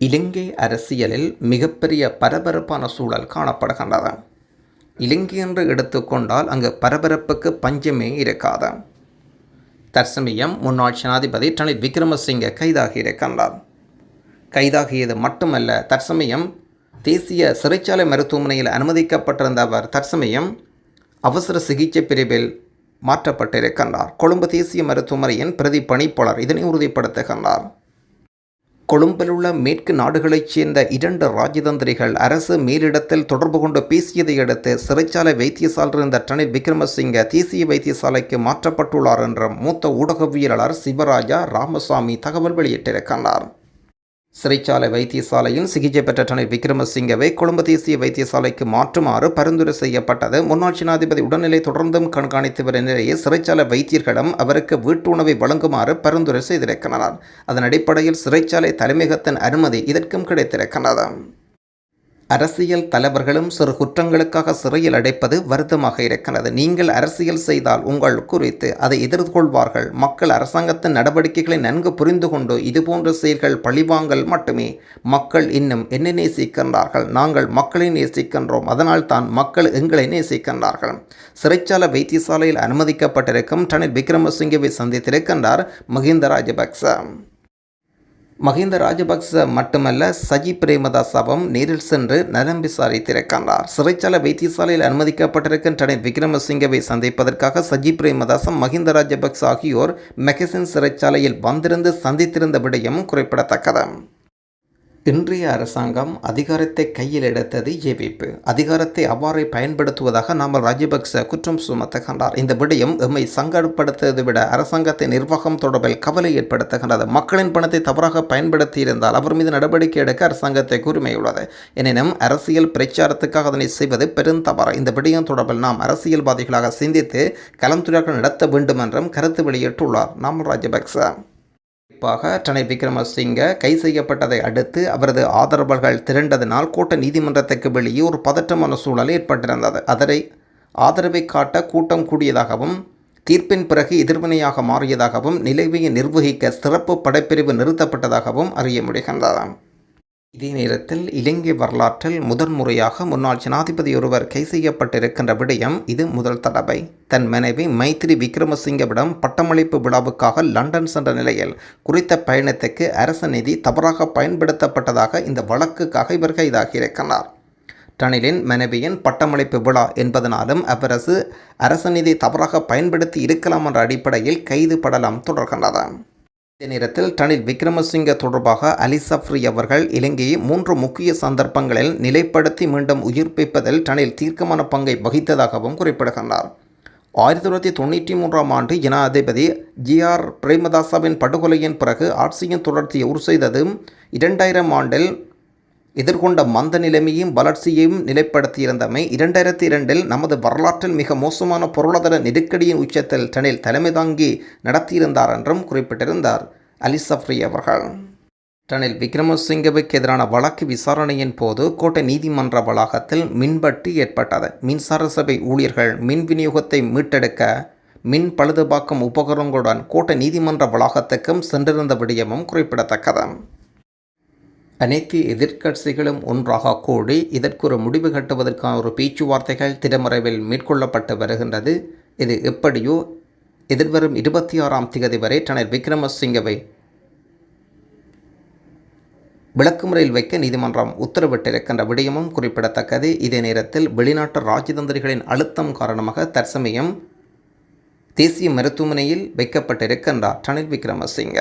இலங்கை அரசியலில் மிகப்பெரிய பரபரப்பான சூழல் காணப்படுகின்றது. இலங்கை என்று எடுத்துக்கொண்டால் அங்கு பரபரப்புக்கு பஞ்சமே இருக்காது. தற்சமயம் முன்னாள் ஜனாதிபதி ரணில் விக்ரமசிங்க கைதாகி இருக்கின்றார். கைதாகியது மட்டுமல்ல தற்சமயம் தேசிய சிறைச்சாலை மருத்துவமனையில் அனுமதிக்கப்பட்டிருந்த அவர் தற்சமயம் அவசர சிகிச்சை பிரிவில் மாற்றப்பட்டிருக்கின்றார். கொழும்பு தேசிய மருத்துவமனையின் பிரதி பணிப்பாளர் இதனை உறுதிப்படுத்துகின்றார். கொழும்பில் உள்ள மேற்கு நாடுகளைச் சேர்ந்த இரண்டு ராஜதந்திரிகள் அரசு மேலிடத்தில் தொடர்பு கொண்டு பேசியதை அடுத்து சிறைச்சாலை வைத்தியசாலர் இருந்த ரணில் விக்ரமசிங்க தேசிய வைத்தியசாலைக்கு மாற்றப்பட்டுள்ளார் என்ற மூத்த ஊடகவியலாளர் சிவராஜா ராமசாமி தகவல் வெளியிட்டிருக்கின்றார். சிறைச்சாலை வைத்தியசாலையில் சிகிச்சை பெற்ற ரணில் விக்ரமசிங்கவை கொழும்பு தேசிய வைத்தியசாலைக்கு மாற்றுமாறு பரிந்துரை செய்யப்பட்டது. முன்னாள் ஜனாதிபதி உடல்நிலை தொடர்ந்தும் கண்காணித்து வரும் நிலையில் சிறைச்சாலை வைத்தியர்களிடம் அவருக்கு வீட்டு உணவை வழங்குமாறு பரிந்துரை செய்திருக்கிறார். அதன் அடிப்படையில் சிறைச்சாலை தலைமையகத்தின் அனுமதி இதற்கும் கிடைத்திருக்கிறது. அரசியல் தலைவர்களும் சிறு குற்றங்களுக்காக சிறையில் அடைப்பது வருத்தமாக இருக்கிறது. நீங்கள் அரசியல் செய்தால் உங்கள் குறித்து அதை எதிர்கொள்வார்கள். மக்கள் அரசாங்கத்தின் நடவடிக்கைகளை நன்கு புரிந்து கொண்டு இதுபோன்ற செயல்கள் பழிவாங்கல் மட்டுமே. மக்கள் இன்னும் என்ன நேசிக்கின்றார்கள். நாங்கள் மக்களை நேசிக்கின்றோம். அதனால் தான் மக்கள் எங்களை நேசிக்கின்றார்கள். சிறைச்சாலை வைத்தியசாலையில் அனுமதிக்கப்பட்டிருக்கும் டனில் விக்ரமசிங்கவை சந்தித்திருக்கின்றார் மஹிந்த ராஜபக்ச. மஹிந்த ராஜபக்ச மட்டுமல்ல சஜி பிரேமதாசாவும் நேரில் சென்று நலம் விசாரித்திருக்கின்றார் சிறைச்சாலை வைத்தியசாலையில் அனுமதிக்கப்பட்டிருக்கின்ற ரணில் விக்ரமசிங்கவை சந்திப்பதற்காக சஜி பிரேமதாசம் மஹிந்த ராஜபக்ச ஆகியோர் மெகசின் சிறைச்சாலையில் வந்திருந்து சந்தித்திருந்த விடயமும் குறிப்பிடத்தக்கது. இன்றைய அரசாங்கம் அதிகாரத்தை கையில் எடுத்தது ஏவிப்பு அதிகாரத்தை அவ்வாறு பயன்படுத்துவதாக நாமல் ராஜபக்ச குற்றம் சுமத்துகின்றார் இந்த விடயம் எம்மை சங்கடப்படுத்துவதை விட அரசாங்கத்தின் நிர்வாகம் தொடர்பில் கவலை ஏற்படுத்துகின்றது. மக்களின் பணத்தை தவறாக பயன்படுத்தி இருந்தால் அவர் மீது நடவடிக்கை எடுக்க அரசாங்கத்தை உரிமையுள்ளது எனினும் அரசியல் பிரச்சாரத்துக்காக அதனை செய்வது பெருந்தவறு இந்த விடயம் தொடர்பில் நாம் அரசியல்வாதிகளாக சிந்தித்து கலந்துரையாடல் நடத்த வேண்டும் என்றும் கருத்து வெளியிட்டுள்ளார் நாமல் ராஜபக்ச. குறிப்பாக ரணில் விக்ரமசிங்க கை செய்யப்பட்டதை அடுத்து அவரது ஆதரவாளர்கள் திரண்டதினால் கோட்டை நீதிமன்றத்துக்கு வெளியே ஒரு பதற்றமான சூழல் ஏற்பட்டிருந்தது. அதனை ஆதரவை காட்ட கூட்டம் கூடியதாகவும் தீர்ப்பின் பிறகு எதிர்வினையாக மாறியதாகவும் நிலைமையை நிர்வகிக்க சிறப்பு படைப்பிரிவு நிறுத்தப்பட்டதாகவும் அறிய முடிகின்றது. இதே நேரத்தில் இலங்கை வரலாற்றில் முதன்முறையாக முன்னாள் ஜனாதிபதி ஒருவர் கை செய்யப்பட்டிருக்கின்ற விடயம் இது முதல் தடவை. தன் மனைவி மைத்ரி விக்ரமசிங்கவிடம் பட்டமளிப்பு விழாவுக்காக லண்டன் சென்ற நிலையில் குறித்த பயணத்துக்கு அரச நிதி தவறாக பயன்படுத்தப்பட்டதாக இந்த வழக்குக்காக இவர் கைதாகியிருக்கிறார். டனிலின் மனைவியின் பட்டமளிப்பு விழா என்பதனாலும் அவ்வரசு அரச நிதி தவறாக பயன்படுத்தி இருக்கலாம் என்ற அடிப்படையில் கைது படலம் தொடர்கின்றது. இதே நேரத்தில் ரணில் விக்ரமசிங்க தொடர்பாக அலி சஃப்ரி அவர்கள் இலங்கையை மூன்று முக்கிய சந்தர்ப்பங்களில் நிலைப்படுத்தி மீண்டும் உயிர்ப்பிப்பதில் ரணில் தீர்க்கமான பங்கை வகித்ததாகவும் குறிப்பிடுகின்றார். ஆயிரத்தி தொள்ளாயிரத்தி தொண்ணூற்றி மூன்றாம் ஆண்டு ஜனாதிபதி ஜி ஆர் பிரேமதாசாவின் படுகொலையின் பிறகு ஆட்சியின் தொடர்ச்சியை உறு செய்ததும் இரண்டாயிரம் ஆண்டில் எதிர்கொண்ட மந்த நிலைமையும் வளர்ச்சியையும் நிலைப்படுத்தியிருந்தமை இரண்டாயிரத்தி இரண்டில் நமது வரலாற்றில் மிக மோசமான பொருளாதார நெருக்கடியின் உச்சத்தில் டனில் தலைமை தாங்கி நடத்தியிருந்தார் என்றும் குறிப்பிட்டிருந்தார். அலி சஃப்ரி அவர்கள். ரணில் விக்ரமசிங்கவுக்கு எதிரான வழக்கு விசாரணையின் போது கோட்டை நீதிமன்ற வளாகத்தில் மின்பட்டி ஏற்பட்டது. மின்சார சபை ஊழியர்கள் மின் விநியோகத்தை மீட்டெடுக்க மின் பழுதுபாக்கும் உபகரணங்களுடன் கோட்டை நீதிமன்ற வளாகத்துக்கும் சென்றிருந்த விடயமும் குறிப்பிடத்தக்கது. அனைத்து எதிர்க்கட்சிகளும் ஒன்றாக கூடி இதற்கு ஒரு முடிவு கட்டுவதற்கான ஒரு பேச்சுவார்த்தைகள் திறமறைவில் மேற்கொள்ளப்பட்டு வருகின்றது. இது எப்படியோ எதிர்வரும் இருபத்தி ஆறாம் திகதி வரை ரணில் விக்ரமசிங்கவை விளக்குமுறையில் வைக்க நீதிமன்றம் உத்தரவிட்டிருக்கின்ற விடயமும் குறிப்பிடத்தக்கது. இதே நேரத்தில் வெளிநாட்டு ராஜதந்திரிகளின் அழுத்தம் காரணமாக தற்சமயம் தேசிய மருத்துவமனையில் வைக்கப்பட்டிருக்கின்றார் ரணில் விக்ரமசிங்க.